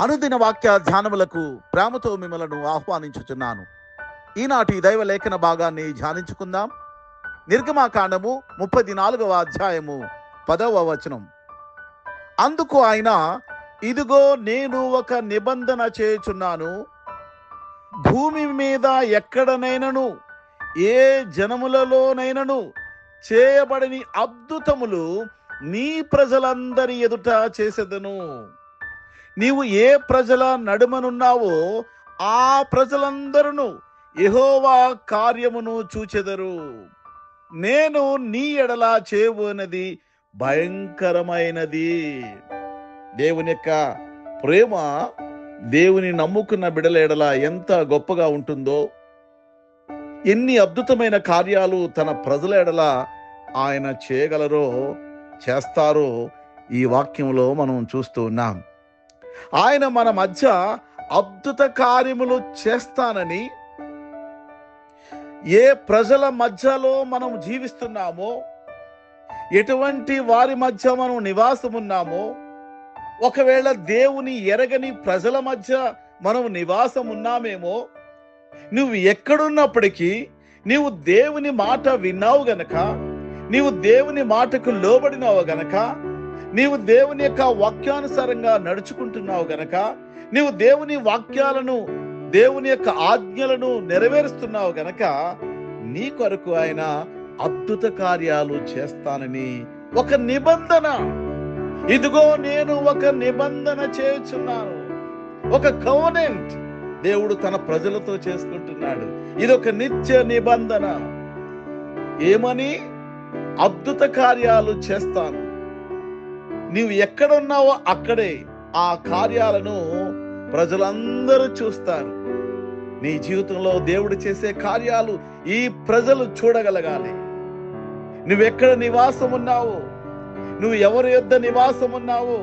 అనుదిన వాక్య ధ్యానములకు ప్రేమతో మిమ్మలను ఆహ్వానించుచున్నాను. ఈనాటి దైవ లేఖన భాగాన్ని ధ్యానించుకుందాం. నిర్గమాకాండము ముప్పది నాలుగవ అధ్యాయము పదవ వచనం. అందుకు ఆయన ఇదిగో నేను ఒక నిబంధన చేయుచున్నాను. భూమి మీద ఎక్కడనైనను ఏ జనములలోనైనను చేయబడని అద్భుతములు నీ ప్రజలందరి ఎదుట చేసేదను. నీవు ఏ ప్రజల నడుమనున్నావో ఆ ప్రజలందరూ ఎహోవా కార్యమును చూచెదరు. నేను నీ ఎడల చేయబోనది భయంకరమైనది. దేవుని యొక్క ప్రేమ దేవుని నమ్ముకున్న బిడల ఎడల ఎంత గొప్పగా ఉంటుందో ఎన్ని అద్భుతమైన కార్యాలు తన ప్రజల ఎడల ఆయన చేయగలరో చేస్తారో ఈ వాక్యంలో మనం చూస్తూ ఉన్నాం. ఆయన మన మధ్య అద్భుత కార్యములు చేస్తానని ఏ ప్రజల మధ్యలో మనం జీవిస్తున్నామో ఎటువంటి వారి మధ్య మనం నివాసం ఉన్నామో ఒకవేళ దేవుని ఎరగని ప్రజల మధ్య మనం నివాసం ఉన్నామేమో నువ్వు ఎక్కడున్నప్పటికీ నీవు దేవుని మాట విన్నావు గనక నీవు దేవుని మాటకు లోబడినావు గనక నీవు దేవుని యొక్క వాక్యానుసారంగా నడుచుకుంటున్నావు గనక నీవు దేవుని వాక్యాలను దేవుని యొక్క ఆజ్ఞలను నెరవేరుస్తున్నావు గనక నీ కొరకు ఆయన అద్భుత కార్యాలు చేస్తానని ఒక నిబంధన. ఇదిగో నేను ఒక నిబంధన చేయుచున్నాను. ఒక కవనెంట్ దేవుడు తన ప్రజలతో చేసుకుంటున్నాడు. ఇది ఒక నిత్య నిబంధన. ఏమని? అద్భుత కార్యాలు చేస్తాను. నీవు ఎక్కడున్నావో అక్కడే ఆ కార్యాలను ప్రజలందరూ చూస్తారు. నీ జీవితంలో దేవుడు చేసే కార్యాలు ఈ ప్రజలు చూడగలగాలి. నువ్వెక్కడ నివాసం ఉన్నావో నువ్వు ఎవరి యొద్ద నివాసం ఉన్నావో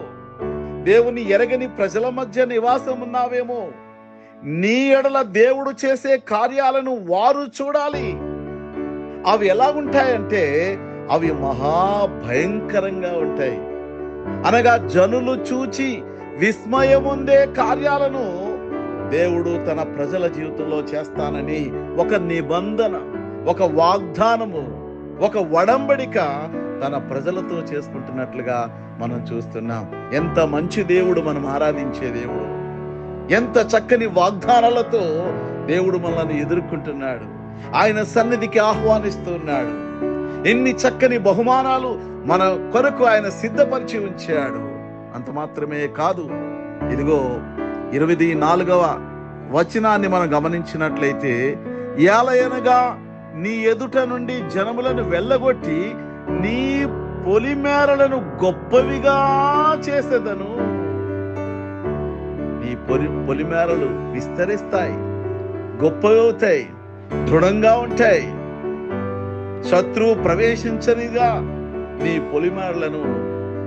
దేవుని ఎరగని ప్రజల మధ్య నివాసం ఉన్నావేమో నీ ఎడల దేవుడు చేసే కార్యాలను వారు చూడాలి. అవి ఎలా ఉంటాయంటే అవి మహా భయంకరంగా ఉంటాయి. అనగా జనులు చూచి విస్మయముందే కార్యాలను దేవుడు తన ప్రజల జీవితంలో చేస్తానని ఒక నిబంధన ఒక వాగ్దానము ఒక వడంబడిక తన ప్రజలతో చేసుకుంటున్నట్లుగా మనం చూస్తున్నాం. ఎంత మంచి దేవుడు మనం ఆరాధించే దేవుడు. ఎంత చక్కని వాగ్దానాలతో దేవుడు మనల్ని ఎదుర్కొంటున్నాడు. ఆయన సన్నిధికి ఆహ్వానిస్తున్నాడు ఎన్ని చక్కని బహుమానాలు మన కొరకు ఆయన సిద్ధపరిచి ఉంచాడు. అంత మాత్రమే కాదు. ఇదిగో ఇరవై నాలుగవ వచనాన్ని మనం గమనించినట్లయితే ఏలయనగా నీ ఎదుట నుండి జనములను వెళ్ళగొట్టి నీ పొలిమేరలను గొప్పవిగా చేసేదను. నీ పొలి పొలిమేరలు విస్తరిస్తాయి గొప్పవుతాయి దృఢంగా ఉంటాయి. శత్రువు ప్రవేశించనిగా నీ పొలిమేరలను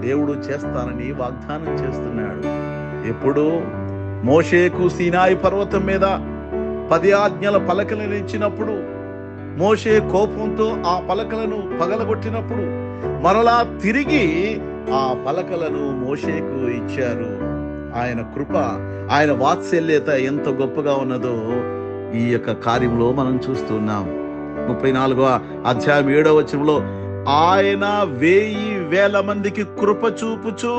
దేవుడు చేస్తానని వాగ్దానం చేస్తున్నాడు. ఎప్పుడు మోషేకు సీనాయి పర్వతం మీద పది ఆజ్ఞల పలకలను ఇచ్చినప్పుడు మోషే కోపంతో ఆ పలకలను పగలగొట్టినప్పుడు మరలా తిరిగి ఆ పలకలను మోషేకు ఇచ్చారు. ఆయన కృప ఆయన వాత్సల్యత ఎంత గొప్పగా ఉన్నదో ఈ యొక్క కార్యంలో మనం చూస్తున్నాం ముప్పై నాలుగవ అధ్యాయం ఏడవ వచనంలో ఆయన వేయి వేల మందికి కృప చూపుచు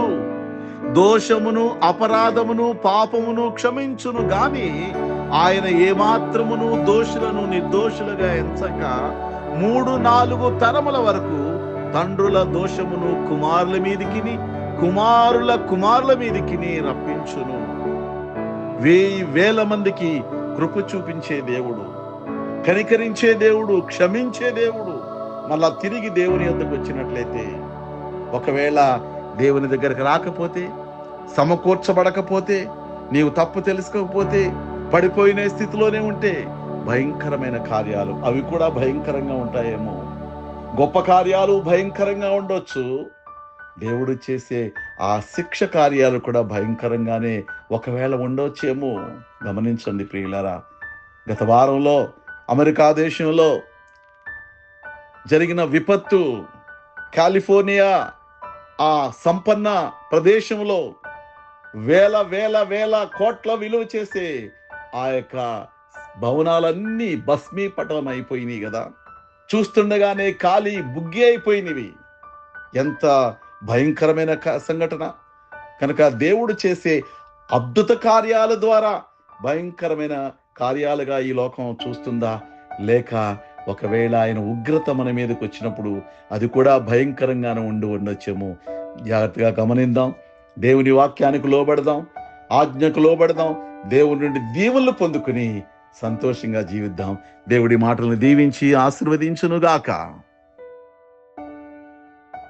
దోషమును అపరాధమును పాపమును క్షమించును గాని ఆయన ఏమాత్రమును దోషులను నిర్దోషులుగా ఎంచక మూడు నాలుగు తరముల వరకు తండ్రుల దోషమును కుమారుల మీదికిని కుమారుల కుమారుల మీదికిని రప్పించును. వేయి వేల మందికి కృప చూపించే దేవుడు. కనికరించే దేవుడు క్షమించే దేవుడు మళ్ళా తిరిగి దేవుని యొద్దకు వచ్చినట్లయితే ఒకవేళ దేవుని దగ్గరకు రాకపోతే సమకూర్చబడకపోతే నీవు తప్పు తెలుసుకోకపోతే పడిపోయిన స్థితిలోనే ఉంటే భయంకరమైన కార్యాలు అవి కూడా భయంకరంగా ఉంటాయేమో. గొప్ప కార్యాలు భయంకరంగా ఉండొచ్చు. దేవుడు చేసే ఆ శిక్ష కార్యాలు కూడా భయంకరంగానే ఒకవేళ ఉండొచ్చేమో. గమనించండి ప్రియులారా గత వారంలో అమెరికా దేశంలో జరిగిన విపత్తు కాలిఫోర్నియా ఆ సంపన్న ప్రదేశంలో వేల వేల వేల కోట్ల విలువ చేసే ఆ యొక్క భవనాలన్నీ భస్మీపటం అయిపోయినాయి కదా. చూస్తుండగానే ఖాళీ బుగ్గి అయిపోయినవి. ఎంత భయంకరమైన సంఘటన. కనుక దేవుడు చేసే అద్భుత కార్యాల ద్వారా భయంకరమైన కార్యాలుగా ఈ లోకం చూస్తుందా? లేక ఒకవేళ ఆయన ఉగ్రత మన మీదకి వచ్చినప్పుడు అది కూడా భయంకరంగానే ఉండి ఉండొచ్చేమో. జాగ్రత్తగా గమనిద్దాం. దేవుని వాక్యానికి లోబడదాం. ఆజ్ఞకు లోబడదాం. దేవుని నుండి దీవులు పొందుకుని సంతోషంగా జీవిద్దాం. దేవుడి మాటలను దీవించి ఆశీర్వదించునుగాక.